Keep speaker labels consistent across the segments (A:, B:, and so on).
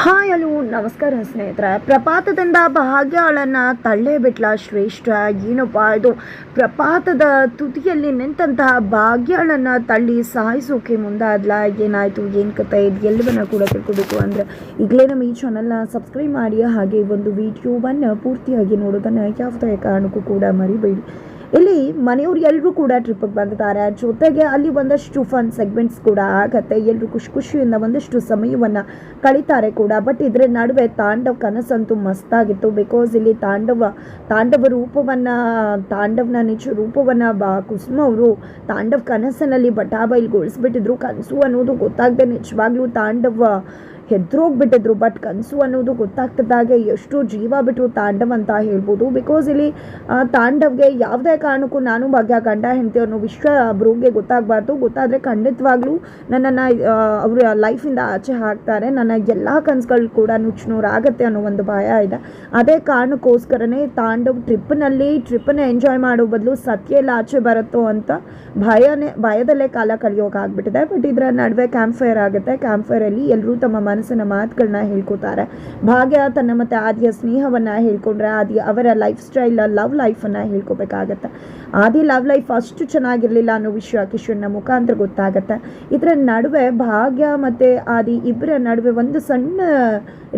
A: Hi, hello, ನಮಸ್ಕಾರ ಸ್ನೇಹಿತರೆ. ಪ್ರಪಾತದಿಂದ ಭಾಗ್ಯಳನ್ನ ತಳ್ಳೇ ಬಿಟ್ಲ ಶ್ರೇಷ್ಠ ಏನಪ್ಪ ಇದು? ಪ್ರಪಾತದ ತುದಿಯಲ್ಲಿ ನಿಂತಹ ಭಾಗ್ಯಗಳನ್ನು ತಳ್ಳಿ ಸಾಯಿಸೋಕೆ ಮುಂದಾದ್ಲ. ಏನಾಯಿತು? ಏನು ಕತೆ ಇದು ಎಲ್ಲವನ್ನ ಕೂಡ ತಿಳ್ಕೊಬೇಕು ಅಂದರೆ ಈಗಲೇ ನಮ್ಮ ಈ ಚಾನಲ್ನ ಸಬ್ಸ್ಕ್ರೈಬ್ ಮಾಡಿ, ಹಾಗೆ ಒಂದು ವಿಡಿಯೋವನ್ನು ಪೂರ್ತಿಯಾಗಿ ನೋಡೋದನ್ನು ಯಾವುದೇ ಕಾರಣಕ್ಕೂ ಕೂಡ ಮರಿಬೇಡಿ. ಇಲ್ಲಿ ಮನೆಯವ್ರು ಎಲ್ಲರೂ ಕೂಡ ಟ್ರಿಪ್ಪಿಗೆ ಬಂದಿದ್ದಾರೆ. ಜೊತೆಗೆ ಅಲ್ಲಿ ಒಂದಷ್ಟು ಫನ್ ಸೆಗ್ಮೆಂಟ್ಸ್ ಕೂಡ ಆಗತ್ತೆ. ಎಲ್ಲರೂ ಖುಷಿ ಖುಷಿಯಿಂದ ಒಂದಷ್ಟು ಸಮಯವನ್ನು ಕಳೀತಾರೆ ಕೂಡ. ಬಟ್ ಇದರ ನಡುವೆ ತಾಂಡವ್ ಕನಸಂತೂ ಮಸ್ತಾಗಿತ್ತು. ಬಿಕಾಸ್ ಇಲ್ಲಿ ತಾಂಡವ ತಾಂಡವ ರೂಪವನ್ನು, ತಾಂಡವನ ನಿಜ ರೂಪವನ್ನು ಬಾ, ಕುಸುಮ ಅವರು ತಾಂಡವ್ ಕನಸಿನಲ್ಲಿ ಬಟಾಬೈಲ್ಗೊಳಿಸ್ಬಿಟ್ಟಿದ್ರು ಕನಸು ಅನ್ನೋದು ಗೊತ್ತಾಗದೆ ನಿಜವಾಗ್ಲೂ ತಾಂಡವ ಹೆದ್ರೋಗ್ಬಿಟ್ಟಿದ್ರು. ಬಟ್ ಕನಸು ಅನ್ನೋದು ಗೊತ್ತಾಗ್ತಿದ್ದಾಗೆ ಎಷ್ಟು ಜೀವ ಬಿಟ್ಟರು ತಾಂಡವ್ ಅಂತ ಹೇಳ್ಬೋದು. ಬಿಕಾಸ್ ಇಲ್ಲಿ ತಾಂಡವ್ಗೆ ಯಾವುದೇ ಕಾರಣಕ್ಕೂ ನಾನು ಭಾಗ್ಯ, ಗಂಡ, ಹೆಂಡತಿ ಅನ್ನೋ ವಿಶ್ವ ಬ್ರೂಗೆ ಗೊತ್ತಾಗಬಾರ್ದು. ಗೊತ್ತಾದರೆ ಖಂಡಿತವಾಗ್ಲೂ ನನ್ನನ್ನು ಅವರ ಲೈಫಿಂದ ಆಚೆ ಹಾಕ್ತಾರೆ. ನನ್ನ ಎಲ್ಲ ಕನಸುಗಳು ಕೂಡ ನುಚ್ಚುನೂರಾಗತ್ತೆ ಅನ್ನೋ ಒಂದು ಭಯ ಇದೆ. ಅದೇ ಕಾರಣಕ್ಕೋಸ್ಕರನೇ ತಾಂಡವ್ ಟ್ರಿಪ್ನಲ್ಲಿ ಟ್ರಿಪ್ಪನ್ನು ಎಂಜಾಯ್ ಮಾಡೋ ಬದಲು ಸತ್ಯ ಎಲ್ಲ ಆಚೆ ಬರುತ್ತೋ ಅಂತ ಭಯನೇ, ಭಯದಲ್ಲೇ ಕಾಲ ಕಳೆಯೋಕ್ಕಾಗ್ಬಿಟ್ಟಿದೆ ಬಟ್ ಇದರ ನಡುವೆ ಕ್ಯಾಂಪ್ ಫೈರ್ ಆಗುತ್ತೆ. ಕ್ಯಾಂಪ್ ಫೈರಲ್ಲಿ ಎಲ್ಲರೂ ತಮ್ಮ ಮನಸ್ಸಿನ ಮಾತುಗಳನ್ನ ಹೇಳ್ಕೊತಾರೆ. ಭಾಗ್ಯ ತನ್ನ ಮತ್ತೆ ಆದಿಯ ಸ್ನೇಹವನ್ನು ಹೇಳ್ಕೊಂಡ್ರೆ ಆದಿ ಅವರ ಲೈಫ್ ಸ್ಟೈಲ್ ಲವ್ ಲೈಫನ್ನು ಹೇಳ್ಕೊಬೇಕಾಗತ್ತೆ. ಆದಿ ಲವ್ ಲೈಫ್ ಅಷ್ಟು ಚೆನ್ನಾಗಿರಲಿಲ್ಲ ಅನ್ನೋ ವಿಷಯ ಕಿಶೋರ್ನ ಮುಖಾಂತರ ಗೊತ್ತಾಗತ್ತೆ. ಇದರ ನಡುವೆ ಭಾಗ್ಯ ಮತ್ತು ಆದಿ ಇಬ್ಬರ ನಡುವೆ ಒಂದು ಸಣ್ಣ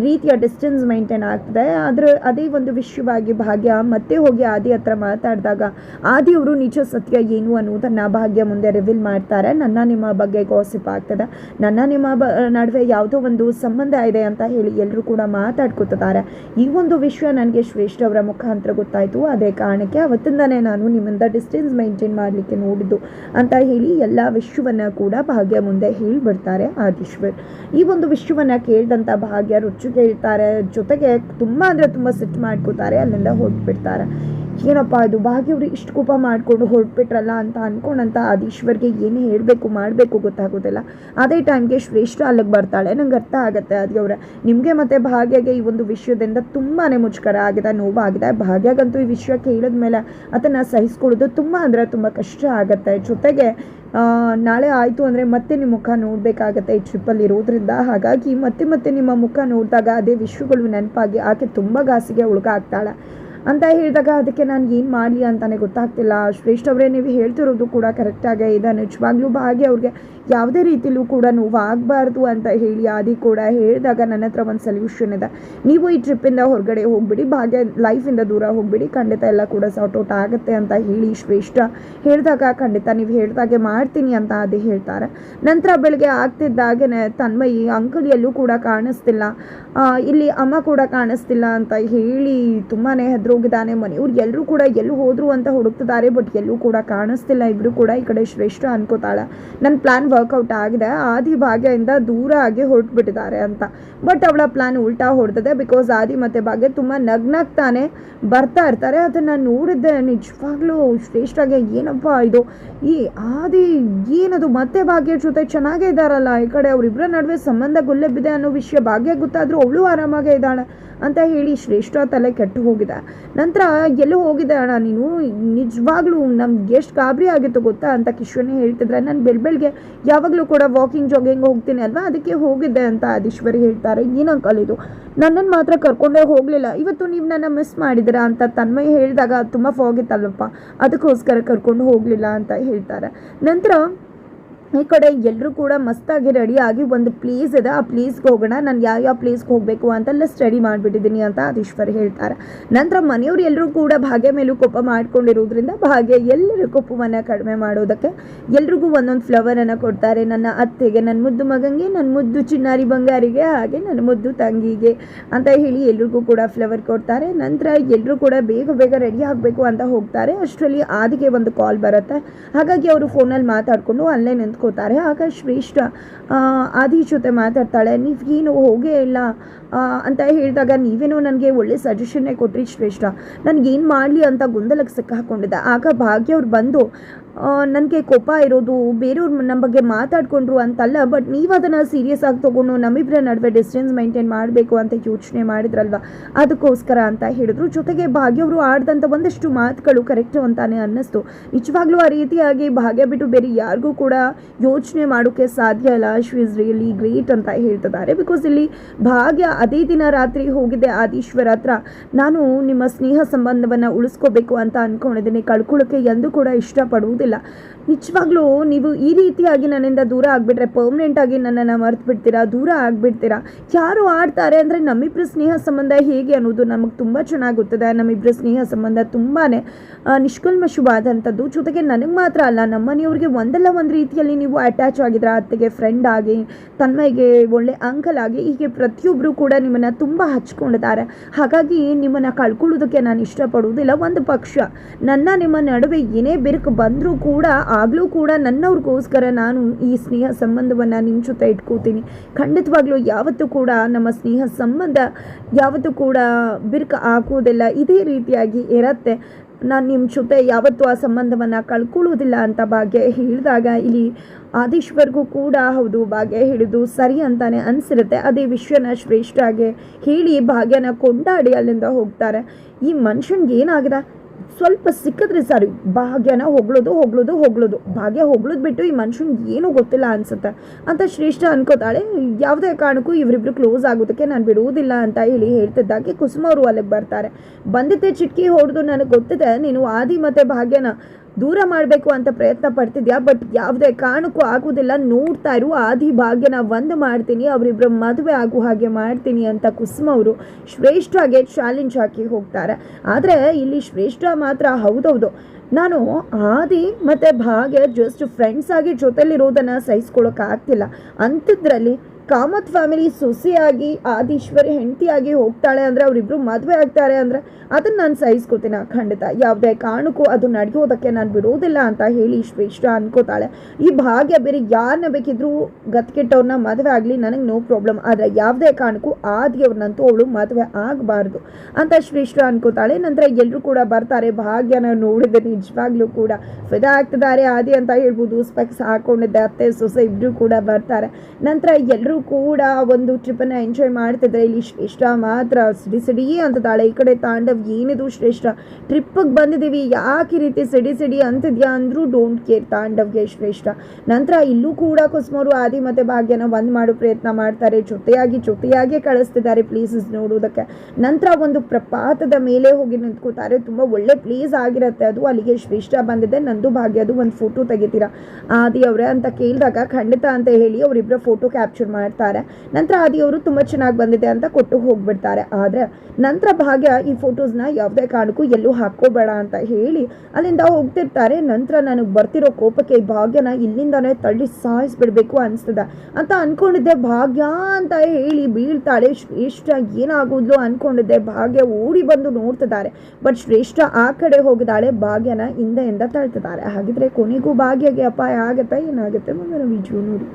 A: ರೀತಿಯ ಡಿಸ್ಟೆನ್ಸ್ ಮೈಂಟೈನ್ ಆಗ್ತದೆ. ಆದರೆ ಅದೇ ಒಂದು ವಿಷಯವಾಗಿ ಭಾಗ್ಯ ಮತ್ತೆ ಹೋಗಿ ಆದಿ ಹತ್ರ ಮಾತಾಡಿದಾಗ ಆದಿಯವರು ನಿಜ ಸತ್ಯ ಏನು ಅನ್ನೋದನ್ನು ಭಾಗ್ಯ ಮುಂದೆ ರಿವೀಲ್ ಮಾಡ್ತಾರೆ. ನನ್ನ ನಿಮ್ಮ ಬಗ್ಗೆ ಗಾಸಿಪ್ ಆಗ್ತದೆ. ನನ್ನ ನಿಮ್ಮ ನಡುವೆ ಯಾವುದೋ ಒಂದು ಸಂಬಂಧ ಇದೆ ಅಂತ ಹೇಳಿ ಎಲ್ಲರೂ ಕೂಡ ಮಾತಾಡ್ಕೊತಿದ್ದಾರೆ. ಈ ಒಂದು ವಿಷಯ ನನಗೆ ಶ್ರೇಷ್ಠ ಅವರ ಮುಖಾಂತರ ಗೊತ್ತಾಯಿತು. ಅದೇ ಕಾರಣಕ್ಕೆ ಅವತ್ತಿಂದನೇ ನಾನು ನಿಮ್ಮಿಂದ ಡಿಸ್ಟೆನ್ಸ್ ಮೈಂಟೈನ್ ಮಾಡಲಿಕ್ಕೆ ನೋಡಿದ್ದು ಅಂತ ಹೇಳಿ ಎಲ್ಲ ವಿಷಯವನ್ನು ಕೂಡ ಭಾಗ್ಯ ಮುಂದೆ ಹೇಳಿಬಿಡ್ತಾರೆ ಆದೀಶ್ವರ್. ಈ ಒಂದು ವಿಷಯವನ್ನು ಕೇಳಿದಂಥ ಭಾಗ್ಯ ರುಚಿ ಕೇಳ್ತಾರೆ ಜೊತೆಗೆ ತುಂಬ ಅಂದರೆ ತುಂಬ ಸಿಟ್ಟು ಮಾಡ್ಕೋತಾರೆ. ಅಲ್ಲಿಂದ ಹೊರಟ್ಬಿಡ್ತಾರೆ ಏನಪ್ಪ ಇದು ಭಾಗ್ಯವ್ರು ಇಷ್ಟು ಕೋಪ ಮಾಡಿಕೊಂಡು ಹೊರಟ್ಬಿಟ್ರಲ್ಲ ಅಂತ ಅನ್ಕೊಂಡಂತ ಆದೀಶ್ವರ್ಗೆ ಏನು ಹೇಳಬೇಕು, ಮಾಡಬೇಕು ಗೊತ್ತಾಗೋದಿಲ್ಲ. ಅದೇ ಟೈಮ್ಗೆ ಶ್ರೇಷ್ಠ ಅಲ್ಲಿಗೆ ಬರ್ತಾಳೆ. ನಂಗೆ ಅರ್ಥ ಆಗುತ್ತೆ ಆದಿಯವ್ರೆ. ನಿಮಗೆ ಮತ್ತು ಭಾಗ್ಯಗೆ ಈ ಒಂದು ವಿಷಯದಿಂದ ತುಂಬಾ ಮುಜುಗರ ಆಗಿದೆ, ನೋವಾಗಿದೆ. ಭಾಗ್ಯಗಂತೂ ಈ ವಿಷಯ ಕೇಳಿದ ಮೇಲೆ ಅದನ್ನು ಸಹಿಸ್ಕೊಳ್ಳೋದು ತುಂಬ ಅಂದರೆ ತುಂಬ ಕಷ್ಟ ಆಗುತ್ತೆ. ಜೊತೆಗೆ ನಾಳೆ ಆಯಿತು ಅಂದರೆ ಮತ್ತೆ ನಿಮ್ಮ ಮುಖ ನೋಡಬೇಕಾಗತ್ತೆ ಈ ಟ್ರಿಪ್ಪಲ್ಲಿ ಇರೋದ್ರಿಂದ. ಹಾಗಾಗಿ ಮತ್ತೆ ಮತ್ತೆ ನಿಮ್ಮ ಮುಖ ನೋಡಿದಾಗ ಅದೇ ವಿಷಯಗಳು ನೆನಪಾಗಿ ಆಕೆ ತುಂಬ ಗಾಸಿಗೆ ಉಳ್ಕಾಗ್ತಾಳೆ ಅಂತ ಹೇಳಿದಾಗ ಅದಕ್ಕೆ ನಾನು ಏನು ಮಾಡಲಿ ಅಂತಲೇ ಗೊತ್ತಾಗ್ತಿಲ್ಲ. ಶ್ರೇಷ್ಠ ಅವರೇ, ನೀವು ಹೇಳ್ತಿರೋದು ಕೂಡ ಕರೆಕ್ಟಾಗೇ ಇದೆ. ನಿಜವಾಗ್ಲೂ ಭಾಗ್ಯ ಅವ್ರಿಗೆ ಯಾವುದೇ ರೀತಿಲೂ ಕೂಡ ನೋವಾಗಬಾರ್ದು ಅಂತ ಹೇಳಿ ಆದಿ ಕೂಡ ಹೇಳಿದಾಗ ನನ್ನ ಹತ್ರ ಒಂದು ಸೊಲ್ಯೂಷನ್ ಇದೆ. ನೀವು ಈ ಟ್ರಿಪ್ಪಿಂದ ಹೊರಗಡೆ ಹೋಗ್ಬಿಡಿ, ಭಾಗ್ಯ ಲೈಫಿಂದ ದೂರ ಹೋಗ್ಬಿಡಿ, ಖಂಡಿತ ಎಲ್ಲ ಕೂಡ ಸಾರ್ಟ್ ಔಟ್ ಆಗುತ್ತೆ ಅಂತ ಹೇಳಿ ಶ್ರೇಷ್ಠ ಹೇಳಿದಾಗ ಖಂಡಿತ ನೀವು ಹೇಳ್ದಾಗೆ ಮಾಡ್ತೀನಿ ಅಂತ ಅದೇ ಹೇಳ್ತಾರೆ. ನಂತರ ಬೆಳಗ್ಗೆ ಆಗ್ತಿದ್ದಾಗೇ ತನ್ಮಯಿ ಅಂಕಲ್ ಎಲ್ಲೂ ಕೂಡ ಕಾಣಿಸ್ತಿಲ್ಲ. ಇಲ್ಲಿ ಅಮ್ಮ ಕೂಡ ಕಾಣಿಸ್ತಿಲ್ಲ ಅಂತ ಹೇಳಿ ತುಂಬಾ ಹೆದರೋಗಿದ್ದಾನೆ. ಮನೆಯವ್ರು ಎಲ್ಲರೂ ಕೂಡ ಎಲ್ಲೂ ಹೋದರು ಅಂತ ಹುಡುಕ್ತಿದ್ದಾರೆ ಬಟ್ ಎಲ್ಲೂ ಕೂಡ ಕಾಣಿಸ್ತಿಲ್ಲ. ಇಬ್ಬರು ಕೂಡ ಈ ಕಡೆ ಶ್ರೇಷ್ಠ ಅನ್ಕೋತಾಳೆ. ನನ್ನ ಪ್ಲ್ಯಾನ್ ವರ್ಕೌಟ್ ಆಗಿದೆ. ಆದಿ ಭಾಗ್ಯದಿಂದ ದೂರ ಆಗಿ ಹೊರಟ್ಬಿಟ್ಟಿದ್ದಾರೆ ಅಂತ. ಬಟ್ ಅವಳ ಪ್ಲಾನ್ ಉಲ್ಟಾ ಹೊಡೆದಿದೆ ಬಿಕಾಸ್ ಆದಿ ಮತ್ತು ಭಾಗ್ಯ ತುಂಬ ನಗ್ನಗ್ತಾನೆ ಬರ್ತಾ ಇರ್ತಾರೆ. ಅದನ್ನು ನೋಡಿದ್ದೆ ನಿಜವಾಗ್ಲೂ ಶ್ರೇಷ್ಠಗೆ ಏನಪ್ಪ ಇದು? ಈ ಆದಿ ಏನದು? ಮತ್ತೆ ಭಾಗ್ಯ ಜೊತೆ ಚೆನ್ನಾಗೇ ಇದ್ದಾರಲ್ಲ ಈ ಕಡೆ ಅವರಿಬ್ಬರ ನಡುವೆ ಸಂಬಂಧ ಗುಲ್ಲೆಬ್ಬಿದೆ ಅನ್ನೋ ವಿಷಯ ಭಾಗ್ಯ ಗೊತ್ತಾದರೂ ಅವಳು ಆರಾಮಾಗೇ ಇದ್ದಾಳೆ ಅಂತ ಹೇಳಿ ಶ್ರೇಷ್ಠ ತಲೆ ಕೆಟ್ಟು ಹೋಗಿದೆ. ನಂತರ ಎಲ್ಲೂ ಹೋಗಿದೆ ಅಣ್ಣ ನೀನು? ನಿಜವಾಗ್ಲೂ ನಮ್ಗೆ ಎಷ್ಟು ಗಾಬರಿ ಆಗಿತ್ತು ಗೊತ್ತಾ ಅಂತ ಕಿಶೋನೇ ಹೇಳ್ತಿದ್ರೆ. ನಾನು ಬೆಳ್ ಬೆಳಗ್ಗೆ ಯಾವಾಗಲೂ ಕೂಡ ವಾಕಿಂಗ್ ಜಾಗಿಂಗ್ ಹೋಗ್ತೀನಿ ಅಲ್ವಾ? ಅದಕ್ಕೆ ಹೋಗಿದ್ದೆ ಅಂತ ಆದೀಶ್ವರಿ ಹೇಳ್ತಾರೆ. ಏನು ಅಂಕಲ್ ಇದು? ನನ್ನನ್ನು ಮಾತ್ರ ಕರ್ಕೊಂಡೇ ಹೋಗಲಿಲ್ಲ. ಇವತ್ತು ನೀವು ನನ್ನ ಮಿಸ್ ಮಾಡಿದ್ದೀರಾ ಅಂತ ತನ್ಮಯ ಹೇಳಿದಾಗ ತುಂಬ ಫಾಗಿತ್ತಲ್ವಪ್ಪ ಅದಕ್ಕೋಸ್ಕರ ಕರ್ಕೊಂಡು ಹೋಗಲಿಲ್ಲ ಅಂತ ಹೇಳ್ತಾರೆ. ನಂತರ ಈ ಕಡೆ ಎಲ್ಲರೂ ಕೂಡ ಮಸ್ತಾಗಿ ರೆಡಿಯಾಗಿ ಒಂದು ಪ್ಲೇಸ್ ಇದೆ. ಆ ಪ್ಲೇಸ್ಗೆ ಹೋಗೋಣ. ನಾನು ಯಾವ ಯಾವ ಪ್ಲೇಸ್ಗೆ ಹೋಗಬೇಕು ಅಂತೆಲ್ಲ ರೆಡಿ ಮಾಡಿಬಿಟ್ಟಿದ್ದೀನಿ ಅಂತ ಆದೀಶ್ವರ್ ಹೇಳ್ತಾರೆ. ನಂತರ ಮನೆಯವರು ಎಲ್ಲರೂ ಕೂಡ ಭಾಗ್ಯ ಮೇಲೂ ಕೋಪ ಮಾಡ್ಕೊಂಡಿರೋದ್ರಿಂದ ಭಾಗ್ಯ ಎಲ್ಲರ ಕೋಪವನ್ನು ಕಡಿಮೆ ಮಾಡೋದಕ್ಕೆ ಎಲ್ರಿಗೂ ಒಂದೊಂದು ಫ್ಲವರನ್ನು ಕೊಡ್ತಾರೆ. ನನ್ನ ಅತ್ತೆಗೆ ನನ್ನ ಮುದ್ದು ಮಗಂಗೆ ನನ್ನ ಮುದ್ದು ಚಿನ್ನಾರಿ ಬಂಗಾರಿಗೆ, ಹಾಗೆ ನನ್ನ ಮುದ್ದು ತಂಗಿಗೆ ಅಂತ ಹೇಳಿ ಎಲ್ರಿಗೂ ಕೂಡ ಫ್ಲವರ್ ಕೊಡ್ತಾರೆ. ನಂತರ ಎಲ್ಲರೂ ಕೂಡ ಬೇಗ ಬೇಗ ರೆಡಿ ಆಗಬೇಕು ಅಂತ ಹೋಗ್ತಾರೆ. ಅಷ್ಟರಲ್ಲಿ ಆದಿಗೆ ಒಂದು ಕಾಲ್ ಬರುತ್ತೆ. ಹಾಗಾಗಿ ಅವರು ಫೋನಲ್ಲಿ ಮಾತಾಡಿಕೊಂಡು ಅಲ್ಲೇ ನಿಂತ್ಕೋತಾರೆ ಆಗ ಶ್ರೇಷ್ಠ ಆದಿ ಜೊತೆ ಮಾತಾಡ್ತಾಳೆ. ನೀವೇನು ಹೋಗೆ ಇಲ್ಲ ಅಂತ ಹೇಳಿದಾಗ ನೀವೇನೋ ನನಗೆ ಒಳ್ಳೆ ಸಜೆಷನ್ನೇ ಕೊಟ್ರಿ ಶ್ರೇಷ್ಠ. ನನಗೇನು ಮಾಡಲಿ ಅಂತ ಗೊಂದಲಕ್ಕೆ ಸಿಕ್ಕಾಕೊಂಡಿದ್ದೆ. ಆಗ ಭಾಗ್ಯ ಅವ್ರು ಬಂದು ನನಗೆ ಕೋಪ ಇರೋದು, ಬೇರೆಯವ್ರು ನಮ್ಮ ಬಗ್ಗೆ ಮಾತಾಡ್ಕೊಂಡ್ರು ಅಂತಲ್ಲ ಬಟ್ ನೀವು ಅದನ್ನು ಸೀರಿಯಸ್ ಆಗಿ ತೊಗೊಂಡು ನಮ್ಮಿಬ್ಬರ ನಡುವೆ ಡಿಸ್ಟೆನ್ಸ್ ಮೈಂಟೈನ್ ಮಾಡಬೇಕು ಅಂತ ಯೋಚನೆ ಮಾಡಿದ್ರಲ್ವ? ಅದಕ್ಕೋಸ್ಕರ ಅಂತ ಹೇಳಿದ್ರು. ಜೊತೆಗೆ ಭಾಗ್ಯವರು ಆಡ್ದಂಥ ಒಂದಷ್ಟು ಮಾತುಗಳು ಕರೆಕ್ಟು ಅಂತಾನೆ ಅನ್ನಿಸ್ತು. ನಿಜವಾಗ್ಲೂ ಆ ರೀತಿಯಾಗಿ ಭಾಗ್ಯ ಬಿಟ್ಟು ಬೇರೆ ಯಾರಿಗೂ ಕೂಡ ಯೋಚನೆ ಮಾಡೋಕ್ಕೆ ಸಾಧ್ಯ ಇಲ್ಲ. ಶಿ ಇಸ್ ರಿಯಲಿ ಗ್ರೇಟ್ ಅಂತ ಹೇಳ್ತಿದ್ದಾರೆ. ಬಿಕಾಸ್ ಇಲ್ಲಿ ಭಾಗ್ಯ ಅದೇ ದಿನ ರಾತ್ರಿ ಹೋಗಿದ್ದೆ ಆದೀಶ್ವರ ಹತ್ರ. ನಾನು ನಿಮ್ಮ ಸ್ನೇಹ ಸಂಬಂಧವನ್ನು ಉಳಿಸ್ಕೋಬೇಕು ಅಂತ ಅಂದ್ಕೊಂಡಿದ್ದೀನಿ ಕಳ್ಕೊಳ್ಳೋಕ್ಕೆ ಎಂದೂ ಕೂಡ ಇಷ್ಟಪಡುವುದಿಲ್ಲ ನಿಜವಾಗ್ಲೂ ನೀವು ಈ ರೀತಿಯಾಗಿ ನನ್ನಿಂದ ದೂರ ಆಗಿಬಿಟ್ರೆ ಪರ್ಮನೆಂಟಾಗಿ ನನ್ನನ್ನು ಮರ್ತು ಬಿಡ್ತೀರಾ ದೂರ ಆಗಿಬಿಡ್ತೀರಾ? ಯಾರು ಆಡ್ತಾರೆ ಅಂದರೆ ನಮ್ಮಿಬ್ಬರ ಸ್ನೇಹ ಸಂಬಂಧ ಹೇಗೆ ಅನ್ನೋದು ನಮಗೆ ತುಂಬ ಚೆನ್ನಾಗಿ ಗೊತ್ತಿದೆ. ನಮ್ಮಿಬ್ಬರ ಸ್ನೇಹ ಸಂಬಂಧ ತುಂಬಾ ನಿಷ್ಕಲ್ಮಶವಾದಂಥದ್ದು. ಜೊತೆಗೆ ನನಗೆ ಮಾತ್ರ ಅಲ್ಲ, ನಮ್ಮ ಮನೆಯವ್ರಿಗೆ ಒಂದಲ್ಲ ಒಂದು ರೀತಿಯಲ್ಲಿ ನೀವು ಅಟ್ಯಾಚ್ ಆಗಿದ್ರ, ಅತ್ತೆಗೆ ಫ್ರೆಂಡ್ ಆಗಿ ತನ್ಮೈಗೆ ಒಳ್ಳೆ ಅಂಕಲ್ ಆಗಿ, ಹೀಗೆ ಪ್ರತಿಯೊಬ್ಬರು ಕೂಡ ನಿಮ್ಮನ್ನು ತುಂಬ ಹಚ್ಕೊಂಡಿದ್ದಾರೆ. ಹಾಗಾಗಿ ನಿಮ್ಮನ್ನು ಕಳ್ಕೊಳ್ಳೋದಕ್ಕೆ ನಾನು ಇಷ್ಟಪಡುವುದಿಲ್ಲ. ಒಂದು ಪಕ್ಷ, ನನ್ನ ನಿಮ್ಮ ನಡುವೆ ಏನೇ ಬಿರುಕು ಬಂದರೂ ಕೂಡ, ಆಗಲೂ ಕೂಡ ನನ್ನವ್ರಿಗೋಸ್ಕರ ನಾನು ಈ ಸ್ನೇಹ ಸಂಬಂಧವನ್ನು ನಿಮ್ಮ ಜೊತೆ ಇಟ್ಕೋತೀನಿ. ಖಂಡಿತವಾಗ್ಲೂ ಯಾವತ್ತೂ ಕೂಡ ನಮ್ಮ ಸ್ನೇಹ ಸಂಬಂಧ ಯಾವತ್ತೂ ಕೂಡ ಬಿರ್ಕ ಹಾಕುವುದಿಲ್ಲ. ಇದೇ ರೀತಿಯಾಗಿ ಇರತ್ತೆ. ನಾನು ನಿಮ್ಮ ಜೊತೆ ಯಾವತ್ತೂ ಆ ಸಂಬಂಧವನ್ನು ಕಳ್ಕೊಳ್ಳೋದಿಲ್ಲ ಅಂತ ಭಾಗ್ಯ ಹೇಳಿದಾಗ ಇಲ್ಲಿ ಆದೀಶ್ವರ್ಗೂ ಕೂಡ ಹೌದು ಭಾಗ್ಯ ಹಿಡಿದು ಸರಿ ಅಂತಾನೆ ಅನಿಸಿರುತ್ತೆ. ಅದೇ ವಿಷಯನ ಶ್ರೇಷ್ಠಾಗೆ ಹೇಳಿ ಭಾಗ್ಯನ ಕೊಂಡಾಡಿ ಅಲ್ಲಿಂದ ಹೋಗ್ತಾರೆ. ಈ ಮನುಷ್ಯನ್ಗೆ ಏನಾಗಿದೆ ಸ್ವಲ್ಪ ಸಿಕ್ಕಿದ್ರೆ ಸರಿ. ಭಾಗ್ಯನ ಹೊಗಳೋದು ಹೊಗಳೋದು ಹೊಗಳೋದು. ಭಾಗ್ಯ ಹೊಗಳೋದು ಬಿಟ್ಟು ಈ ಮನುಷ್ಯನ್ಗೆ ಏನೂ ಗೊತ್ತಿಲ್ಲ ಅನ್ಸುತ್ತೆ. ಅಂತ ಶ್ರೇಷ್ಠ ಅನ್ಕೋತಾಳೆ. ಯಾವುದೇ ಕಾರಣಕ್ಕೂ ಇವರಿಬ್ರು ಕ್ಲೋಸ್ ಆಗೋದಕ್ಕೆ ನಾನು ಬಿಡುವುದಿಲ್ಲ ಅಂತ ಹೇಳಿ ಹೇಳ್ತಿದ್ದಾಗೆ ಕುಸುಮ ಅವರು ಅಲ್ಲಿಗೆ ಬರ್ತಾರೆ. ಬಂದಿದ್ದೆ ಚಿಟ್ಕಿ ಹೊಡೆದು ನನಗೆ ಗೊತ್ತಿದೆ. ನೀನು ಆದಿ ಮತ್ತು ಭಾಗ್ಯನ ದೂರ ಮಾಡಬೇಕು ಅಂತ ಪ್ರಯತ್ನ ಪಡ್ತಿದ್ಯಾ? ಬಟ್ ಯಾವುದೇ ಕಾರಣಕ್ಕೂ ಆಗೋದಿಲ್ಲ. ನೋಡ್ತಾ ಇರು. ಆದಿ ಭಾಗ್ಯನ ಒಂದು ಮಾಡ್ತೀನಿ. ಅವರಿಬ್ಬರ ಮದುವೆ ಆಗೋ ಹಾಗೆ ಮಾಡ್ತೀನಿ ಅಂತ ಕುಸುಮ ಅವರು ಶ್ರೇಷ್ಠಗೆ ಚಾಲೆಂಜ್ ಹಾಕಿ ಹೋಗ್ತಾರೆ. ಆದರೆ ಇಲ್ಲಿ ಶ್ರೇಷ್ಠ ಮಾತ್ರ ಹೌದೌದು. ನಾನು ಆದಿ ಮತ್ತು ಭಾಗ್ಯ ಜಸ್ಟ್ ಫ್ರೆಂಡ್ಸ್ ಆಗಿ ಜೊತೆಲಿರೋದನ್ನು ಸಹಿಸ್ಕೊಳ್ಳೋಕ್ಕಾಗ್ತಿಲ್ಲ ಅಂಥದ್ರಲ್ಲಿ ಕಾಮತ್ ಫ್ಯಾಮಿಲಿ ಸೊಸೆಯಾಗಿ ಆದೀಶ್ವರಿ ಹೆಂಡತಿಯಾಗಿ ಹೋಗ್ತಾಳೆ ಅಂದರೆ ಅವರಿಬ್ಬರು ಮದುವೆ ಆಗ್ತಾರೆ ಅಂದರೆ ಅದನ್ನು ನಾನು ಸಹಿಸ್ಕೋತೀನಿ ಖಂಡಿತ. ಯಾವುದೇ ಕಾರಣಕ್ಕೂ ಅದು ನಡೆಯೋದಕ್ಕೆ ನಾನು ಬಿಡೋದಿಲ್ಲ ಅಂತ ಹೇಳಿ ಶ್ರೇಷ್ಠ ಅನ್ಕೋತಾಳೆ. ಈ ಭಾಗ್ಯ ಬೇರೆ ಯಾರನ್ನ ಬೇಕಿದ್ರೂ ಗತ್ಕೆಟ್ಟವ್ರನ್ನ ಮದುವೆ ಆಗಲಿ ನನಗೆ ನೋ ಪ್ರಾಬ್ಲಮ್ ಆದರೆ ಯಾವುದೇ ಕಾರಣಕ್ಕೂ ಆದಿಯವ್ರನ್ನಂತೂ ಅವಳು ಮದುವೆ ಆಗಬಾರ್ದು ಅಂತ ಶ್ರೇಷ್ಠ ಅನ್ಕೋತಾಳೆ. ನಂತರ ಎಲ್ಲರೂ ಕೂಡ ಬರ್ತಾರೆ. ಭಾಗ್ಯನ ನೋಡಿದ್ರೆ ನಿಜವಾಗ್ಲೂ ಕೂಡ ಫಿದಾ ಆಗ್ತಿದ್ದಾರೆ. ಆದಿ ಅಂತ ಹೇಳ್ಬೋದು ಸ್ಪೆಕ್ಸ್ ಹಾಕೊಂಡಿದ್ದೆ. ಅತ್ತೆ, ಸೊಸೆ ಇಬ್ಬರು ಕೂಡ ಬರ್ತಾರೆ. ನಂತರ ಎಲ್ಲರೂ ಕೂಡ ಒಂದು ಟ್ರಿಪ್ಪನ್ನು ಎಂಜಾಯ್ ಮಾಡ್ತಿದ್ರೆ ಇಲ್ಲಿ ಶ್ರೇಷ್ಠ ಮಾತ್ರ ಸಿಡಿ ಸಿಡಿ ಅಂತದಾಳೆ ಈ ಕಡೆ ತಾಂಡವ್ ಏನಿದು ಶ್ರೇಷ್ಠ? ಟ್ರಿಪ್ಪಿಗೆ ಬಂದಿದ್ದೀವಿ. ಯಾಕೆ ರೀತಿ ಸಿಡಿ ಸಿಡಿ ಅಂತಿದ್ಯಾ ಅಂದರೂ ಡೋಂಟ್ ಕೇರ್ ತಾಂಡವ್ಗೆ ಶ್ರೇಷ್ಠ. ನಂತರ ಇಲ್ಲೂ ಕೂಡ ಕುಸ್ಮೋರು, ಆದಿ ಮತ್ತು ಭಾಗ್ಯನ ಒಂದು ಮಾಡೋ ಪ್ರಯತ್ನ ಮಾಡ್ತಾರೆ. ಜೊತೆಯಾಗಿ ಜೊತೆಯಾಗಿ ಕಳಿಸ್ತಿದ್ದಾರೆ ಪ್ಲೇಸಸ್ ನೋಡೋದಕ್ಕೆ ನಂತರ ಒಂದು ಪ್ರಪಾತದ ಮೇಲೆ ಹೋಗಿ ನಿಂತ್ಕೋತಾರೆ ತುಂಬ ಒಳ್ಳೆ ಪ್ಲೇಸ್ ಆಗಿರುತ್ತೆ ಅದು. ಅಲ್ಲಿಗೆ ಶ್ರೇಷ್ಠ ಬಂದಿದೆ. ನಂದು ಭಾಗ್ಯ. ಅದು ಒಂದು ಫೋಟೋ ತೆಗಿತೀರಾ? ಆದಿ ಅವರೇ ಅಂತ ಕೇಳಿದಾಗ ಖಂಡಿತ ಅಂತ ಹೇಳಿ ಅವರಿಬ್ಬರ ಫೋಟೋ ಕ್ಯಾಪ್ಚರ್ ಮಾಡ್ತಾರೆ. ನಂತರ ಆದಿ ಅವರು ತುಂಬ ಚೆನ್ನಾಗಿ ಬಂದಿದೆ ಅಂತ ಕೊಟ್ಟು ಹೋಗ್ಬಿಡ್ತಾರೆ. ಆದರೆ ನಂತರ ಭಾಗ್ಯ ಈ ಫೋಟೋಸ್ನ ಯಾವುದೇ ಕಾರಣಕ್ಕೂ ಎಲ್ಲೂ ಹಾಕೋಬೇಡ ಅಂತ ಹೇಳಿ ಅಲ್ಲಿಂದ ಹೋಗ್ತಿರ್ತಾರೆ. ನಂತರ ನನಗೆ ಬರ್ತಿರೋ ಕೋಪಕ್ಕೆ ಭಾಗ್ಯನ ಇಲ್ಲಿಂದಾನೇ ತಳ್ಳಿ ಸಾಯಿಸ್ಬಿಡ್ಬೇಕು ಅನಿಸ್ತದೆ. ಅಂತ ಅನ್ಕೊಂಡಿದ್ದೆ. ಭಾಗ್ಯ ಅಂತ ಹೇಳಿ ಬೀಳ್ತಾಳೆ. ಶ್ರೇಷ್ಠ ಏನಾಗೋದ್ಲು ಅನ್ಕೊಂಡಿದ್ದೆ. ಭಾಗ್ಯ ಓಡಿ ಬಂದು ನೋಡ್ತಿದ್ದಾರೆ. ಬಟ್ ಶ್ರೇಷ್ಠ ಆ ಕಡೆ ಹೋಗಿದ್ದಾಳೆ. ಭಾಗ್ಯನ ಹಿಂದೆಯಿಂದ ತಳ್ತಿದ್ದಾರೆ. ಹಾಗಿದ್ರೆ ಕೊನೆಗೂ ಭಾಗ್ಯಗೆ ಅಪಾಯ ಆಗತ್ತಾ? ಏನಾಗುತ್ತೆ? ಮುಂದಿನ ವಿಜಯ ನೋಡಿ.